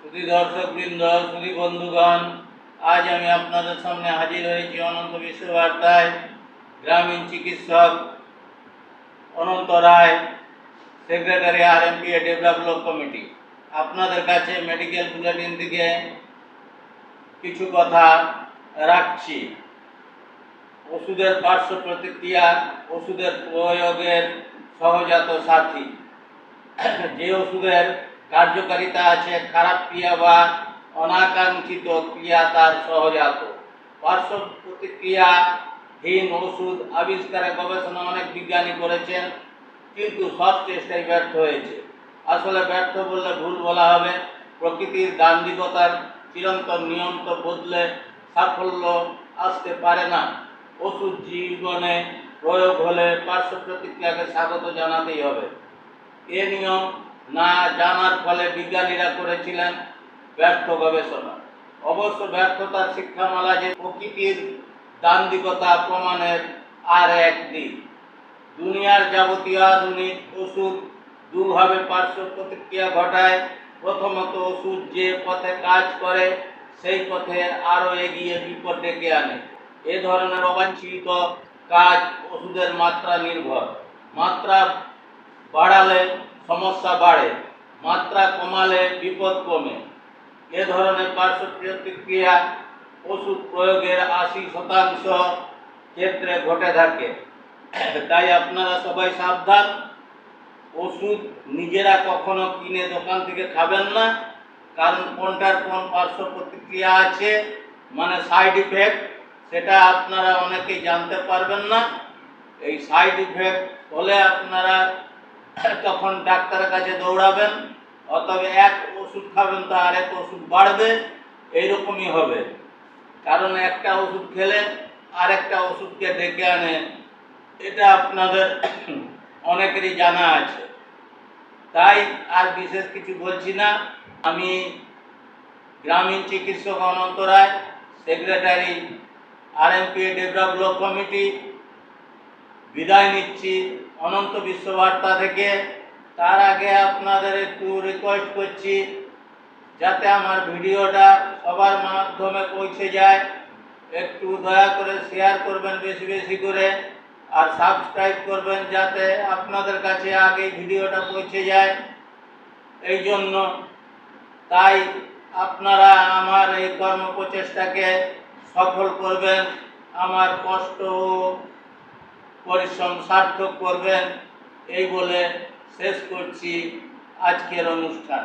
সুধী দর্শক বৃন্দ সুধী বন্ধুগণ, আজ আমি আপনাদের সামনে হাজির হয়েছি অনন্ত বিশ্ববার্তায়। গ্রামীণ চিকিৎসক Ananta Roy, secretary R M P A development committee. আপনাদের কাছে মেডিকেল বুলেটিন থেকে কিছু কথা রাখছি। ওষুধের পার্শ্ব প্রতিক্রিয়া, ওষুধের প্রয়োগের সহজাত সাথী। যে ওষুধের কার্যকারিতা আছে, খারাপ ক্রিয়া বা অনাকাঙ্ক্ষিত ক্রিয়া তার সহজাত। পার্শ্ব প্রতিক্রিয়াহীন ওষুধ, আবিষ্কারে গবেষণা অনেক বিজ্ঞানী করেছেন, কিন্তু সব চেষ্টাই ব্যর্থ হয়েছে। আসলে ব্যর্থ বললে ভুল বলা হবে। প্রকৃতির দান্দিকতার চিরন্তন নিয়ম তো বদলে সাফল্য আসতে পারে না। ওষুধ জীবনে প্রয়োগ হলে পার্শ্ব প্রতিক্রিয়াকে স্বাগত জানাতেই হবে। এ নিয়ম না জানার ফলে বিজ্ঞানীরা করেছিলেন ব্যর্থ গবেষণা। অবশ্য ব্যর্থতার শিক্ষামালা যে প্রকৃতির দান্দিকতা প্রমাণের আর এক দিক। দুনিয়ার যাবতীয় আধুনিক ওষুধ দুভাবে পার্শ্ব প্রতিক্রিয়া ঘটায়। প্রথমত ওষুধ যে পথে কাজ করে, সেই পথে আরও এগিয়ে বিপদ ডেকে আনে। এ ধরনের অবাঞ্ছিত কাজ ওষুধের মাত্রা নির্ভর। মাত্রা বাড়ালে সমস্যা বাড়ে, মাত্রা কমালে বিপদ কমে। এ ধরনের পার্শ্ব প্রতিক্রিয়া ওষুধ প্রয়োগের আশি শতাংশ ক্ষেত্রে ঘটে থাকে। তাই আপনারা সবাই সাবধান, ওষুধ নিজেরা কখনো কিনে দোকান থেকে খাবেন না, কারণ কোনটার কোন পার্শ্ব প্রতিক্রিয়া আছে মানে সাইড ইফেক্ট সেটা আপনারা অনেকেই জানতে পারবেন না। এই সাইড ইফেক্ট হলে আপনারা তখন ডাক্তারের কাছে দৌড়াবেন, অতএব এক ওষুধ খাবেন তো আরেক ওষুধ বাড়বে, এইরকমই হবে। কারণ একটা ওষুধ খেলে আরেকটা ওষুধকে ডেকে আনে, এটা আপনাদের অনেকেরই জানা আছে। তাই আর বিশেষ কিছু বলছি না। আমি গ্রামীণ চিকিৎসক Ananta Roy, secretary R M P develop committee, বিদায় নিচ্ছি। অনন্ত বিশ্ববার্তা থেকে তার আগে আপনাদের একটু রিকোয়েস্ট করছি যাতে আমার ভিডিওটা সবার মাধ্যমে পৌঁছে যায়। একটু দয়া করে শেয়ার করবেন বেশি বেশি করে আর সাবস্ক্রাইব করবেন যাতে আপনাদের কাছে আগে ভিডিওটা পৌঁছে যায়। এই জন্য তাই আপনারা আমার এই কর্ম প্রচেষ্টাকে সফল করবেন। আমার কষ্ট ও পরিশ্রম সার্থক করবেন এই বলে শেষ করছি আজকের অনুষ্ঠান।